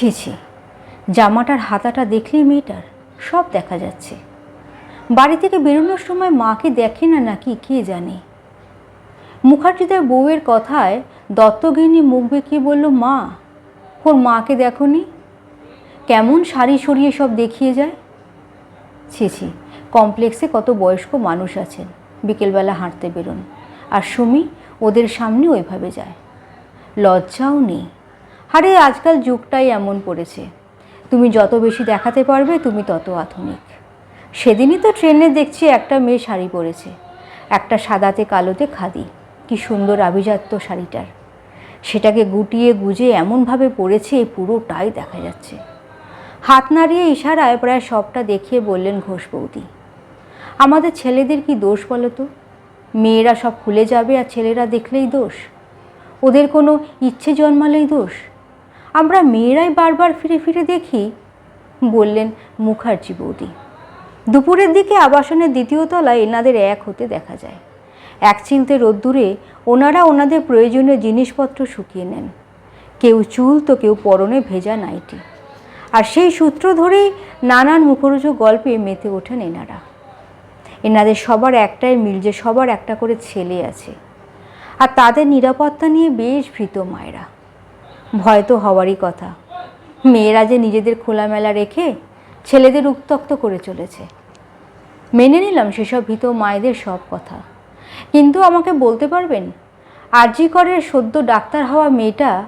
ছি ছি জামাটার হাতাটা দেখলেই মেয়েটার সব দেখা যাচ্ছে। বাড়ি থেকে বেরোনোর সময় মাকে দেখে না নাকি কে জানে। মুখার্জিদের বউয়ের কথায় দত্তগিনী মুখ বেঁকিয়ে বলল, মা, ওর মাকে দেখনি? কেমন শাড়ি সরিয়ে সব দেখিয়ে যায়? ছি ছি কমপ্লেক্সে কত বয়স্ক মানুষ আছেন, বিকেলবেলা হাঁটতে বেরোন। আর সুমি ওদের সামনে ওইভাবে যায়। লজ্জাও নেই। আরে, আজকাল যুগটাই এমন পড়েছে। তুমি যত বেশি দেখাতে পারবে, তুমি তত আধুনিক। সেদিনই তো ট্রেনে দেখছি একটা মেয়ে শাড়ি পরেছে। একটা সাদাতে কালোতে খাদি। কি সুন্দর আভিজাত্য শাড়িটার। সেটাকে গুটিয়ে গুজে এমনভাবে পরেছে পুরোটাই দেখা যাচ্ছে। হাত নাড়িয়ে ইশারায় প্রায় সবটা দেখিয়ে বললেন ঘোষ বৌদি, আমাদের ছেলেদের কি দোষ বলো তো? মেয়েরা সব খুলে যাবে আর ছেলেরা দেখলেই দোষ? ওদের কোনো ইচ্ছে জন্মালেই দোষ? আমরা মেয়েরাই বারবার ফিরে ফিরে দেখি, বললেন মুখার্জি বৌদি। দুপুরের দিকে আবাসনের দ্বিতীয় তলায় এনাদের এক হতে দেখা যায়। এক চিলতে রোদ্দুরে ওনারা ওনাদের প্রয়োজনীয় জিনিসপত্র শুকিয়ে নেন। কেউ চুল তো কেউ পরনে ভেজা নাইটি। আর সেই সূত্র ধরেই নানান মুখরোচক গল্পে মেতে ওঠেন এনারা। এনাদের সবার একটাই মিল যে সবার একটা করে ছেলে আছে। আর তাদের নিরাপত্তা নিয়ে বেশ ভীত মায়েরা। ভয় তো হওয়ারই কথা। মেয়েরা যে নিজেদের খোলামেলা রেখে ছেলেদের উত্তক্ত করে চলেছে। মেনে নিলাম সেসব ভীত মায়েদের সব কথা। কিন্তু আমাকে বলতে পারবেন আরজি করের সদ্য ডাক্তার হওয়া মেয়েটা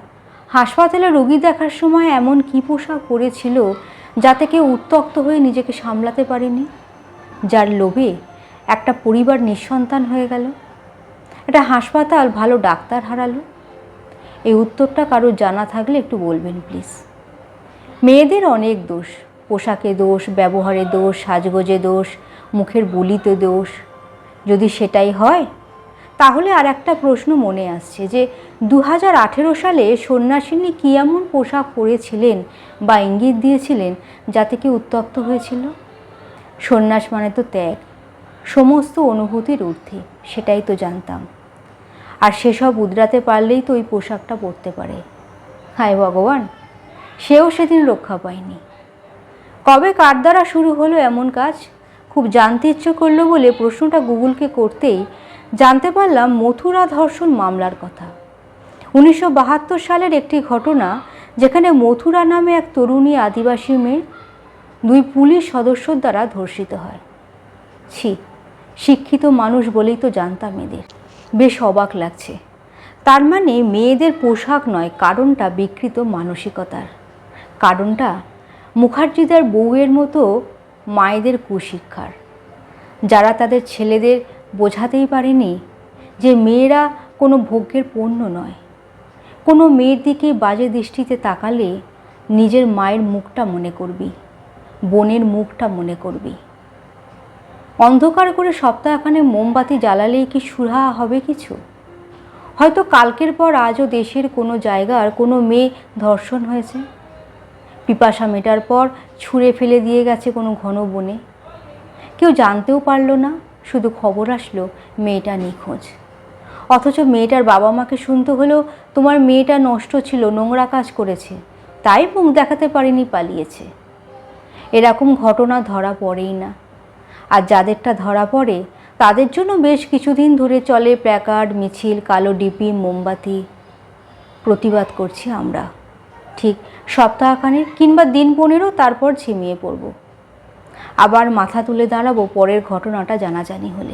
হাসপাতালে রোগী দেখার সময় এমন কী পোশাক পরেছিল যাতে কেউ উত্তক্ত হয়ে নিজেকে সামলাতে পারেনি? যার লোভে একটা পরিবার নিঃসন্তান হয়ে গেল। একটা হাসপাতাল ভালো ডাক্তার হারালো। এই উত্তরটা কারও জানা থাকলে একটু বলবেন প্লিজ মেয়েদের অনেক দোষ। পোশাকে দোষ, ব্যবহারে দোষ, সাজগোজে দোষ, মুখের বলিতে দোষ। যদি সেটাই হয়, তাহলে আর একটা প্রশ্ন মনে আসছে যে দু হাজার আঠেরো সালে সন্ন্যাসিনী কী এমন পোশাক পরেছিলেন বা ইঙ্গিত দিয়েছিলেন যাতে কি উত্তক্ত হয়েছিল? সন্ন্যাস মানে তো ত্যাগ। সমস্ত অনুভূতির ঊর্ধ্বে, সেটাই তো জানতাম। আর সেসব উদরাতে পারলেই তো ওই পোশাকটা পরতে পারে। হায় ভগবান, সেও সেদিন রক্ষা পায়নি। কবে কার দ্বারা শুরু হলো এমন কাজ? খুব জানতে ইচ্ছে করল বলে প্রশ্নটা গুগলকে করতেই জানতে পারলাম মথুরা ধর্ষণ মামলার কথা। উনিশশো বাহাত্তর সালের একটি ঘটনা যেখানে মথুরা নামে এক তরুণী আদিবাসী মেয়ে দুই পুলিশ সদস্যর দ্বারা ধর্ষিত হয়। ছি, শিক্ষিত মানুষ বলেই তো জানতাম এদের। বেশ অবাক লাগছে। তার মানে মেয়েদের পোশাক নয়, কারণটা বিকৃত মানসিকতার। কারণটা মুখার্জিদার বউয়ের মতো মায়েদের কুশিক্ষার। যারা তাদের ছেলেদের বোঝাতেই পারেনি যে মেয়েরা কোনো ভোগ্যের পণ্য নয়। কোনো মেয়ের দিকে বাজে দৃষ্টিতে তাকালে নিজের মায়ের মুখটা মনে করবি, বোনের মুখটা মনে করবি। অন্ধকার করে সপ্তাহখানে মোমবাতি জ্বালালেই কি সুরা হবে কিছু? হয়তো কালকের পর আজও দেশের কোনো জায়গার কোনো মেয়ে ধর্ষণ হয়েছে। পিপাসা মেটার পর ছুঁড়ে ফেলে দিয়ে গেছে কোনো ঘন বনে। কেউ জানতেও পারল না, শুধু খবর আসলো মেয়েটা নিখোঁজ। অথচ মেয়েটার বাবা মাকে শুনতে হলো তোমার মেয়েটা নষ্ট ছিল, নোংরা কাজ করেছে। তাই মুখ দেখাতে পারেনি, পালিয়েছে। এরকম ঘটনা ধরা পড়েই না। আর যাদেরটা ধরা পড়ে, তাদের জন্য বেশ কিছুদিন ধরে চলে প্ল্যাকার্ড, মিছিল, কালো ডিপি, মোমবাতি প্রতিবাদ করছি আমরা। ঠিক সপ্তাহখানেক কিংবা দিন পনেরো তারপর ঝিমিয়ে পড়ব। আবার মাথা তুলে দাঁড়াবো পরের ঘটনাটা জানাজানি হলে।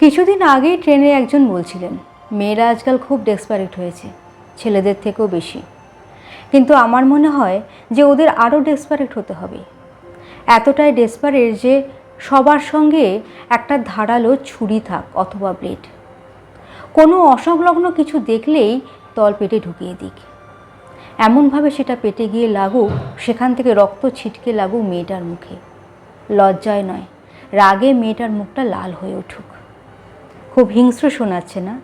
কিছুদিন আগেই ট্রেনে একজন বলছিলেন, মেয়েরা আজকাল খুব ডেসপারেট হয়েছে, ছেলেদের থেকেও বেশি। কিন্তু আমার মনে হয় যে ওদের আরও ডেসপারেট হতে হবে। এতটাই ডেসপারেট যে সবার সঙ্গে একটা ধারালো ছুরি থাক অথবা ব্লেড কোনো অসংলগ্ন কিছু দেখলেই তল পেটে ঢুকিয়ে দিক। এমনভাবে সেটা পেটে গিয়ে লাগুক, সেখান থেকে রক্ত ছিটকে লাগুক মেয়েটার মুখে। লজ্জায় নয়, রাগে মেয়েটার মুখটা লাল হয়ে উঠুক। খুব হিংস্র শোনাচ্ছে না?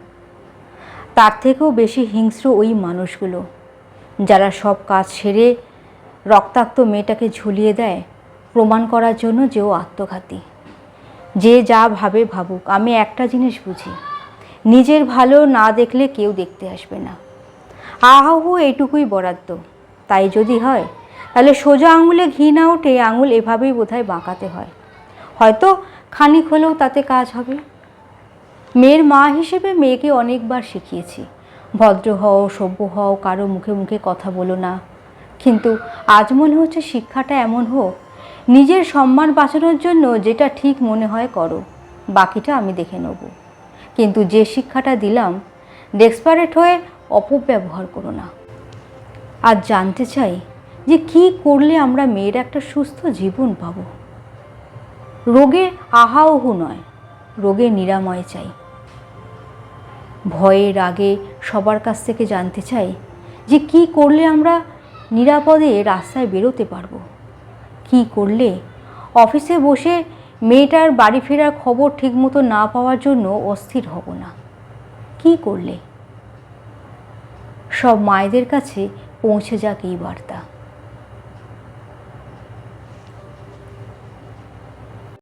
তার থেকেও বেশি হিংস্র ওই মানুষগুলো, যারা সব কাজ সেরে রক্তাক্ত মেয়েটাকে ঝুলিয়ে দেয় প্রমাণ করার জন্য যে ও আত্মঘাতী। যে যা ভাবে ভাবুক, আমি একটা জিনিস বুঝি, নিজের ভালো না দেখলে কেউ দেখতে আসবে না। আহু এইটুকুই বরাদ্দ। তাই যদি হয়, তাহলে সোজা আঙুলে ঘি না ওঠে আঙুল এভাবেই বোধহয় বাঁকাতে হয়। হয়তো খানিক হলেও তাতে কাজ হবে। মেয়ের মা হিসেবে মেয়েকে অনেকবার শিখিয়েছি। ভদ্র হও, সভ্য হও, কারও মুখে মুখে কথা বলো না। কিন্তু আজ মনে হচ্ছে শিক্ষাটা এমন হোক নিজের সম্মান বাঁচানোর জন্য যেটা ঠিক মনে হয় করো। বাকিটা আমি দেখে নেব। কিন্তু যে শিক্ষাটা দিলাম, ডেসপারেট হয়ে অপব্যবহার করো না। আর জানতে চাই যে কি করলে আমরা মেয়ের একটা সুস্থ জীবন পাব। রোগে আহাওহু নয়, রোগে নিরাময় চাই। ভয়ে রাগে সবার কাছ থেকে জানতে চাই যে কি করলে আমরা নিরাপদে রাস্তায় বেরোতে পারব। কি করলে? অফিসে বসে মেয়েটার বাড়ি ফেরার খবর ঠিকমতো না পাওয়ার জন্য অস্থির হব না। কি করলে? সব মায়েদের কাছে পৌঁছে যাক এই বার্তা।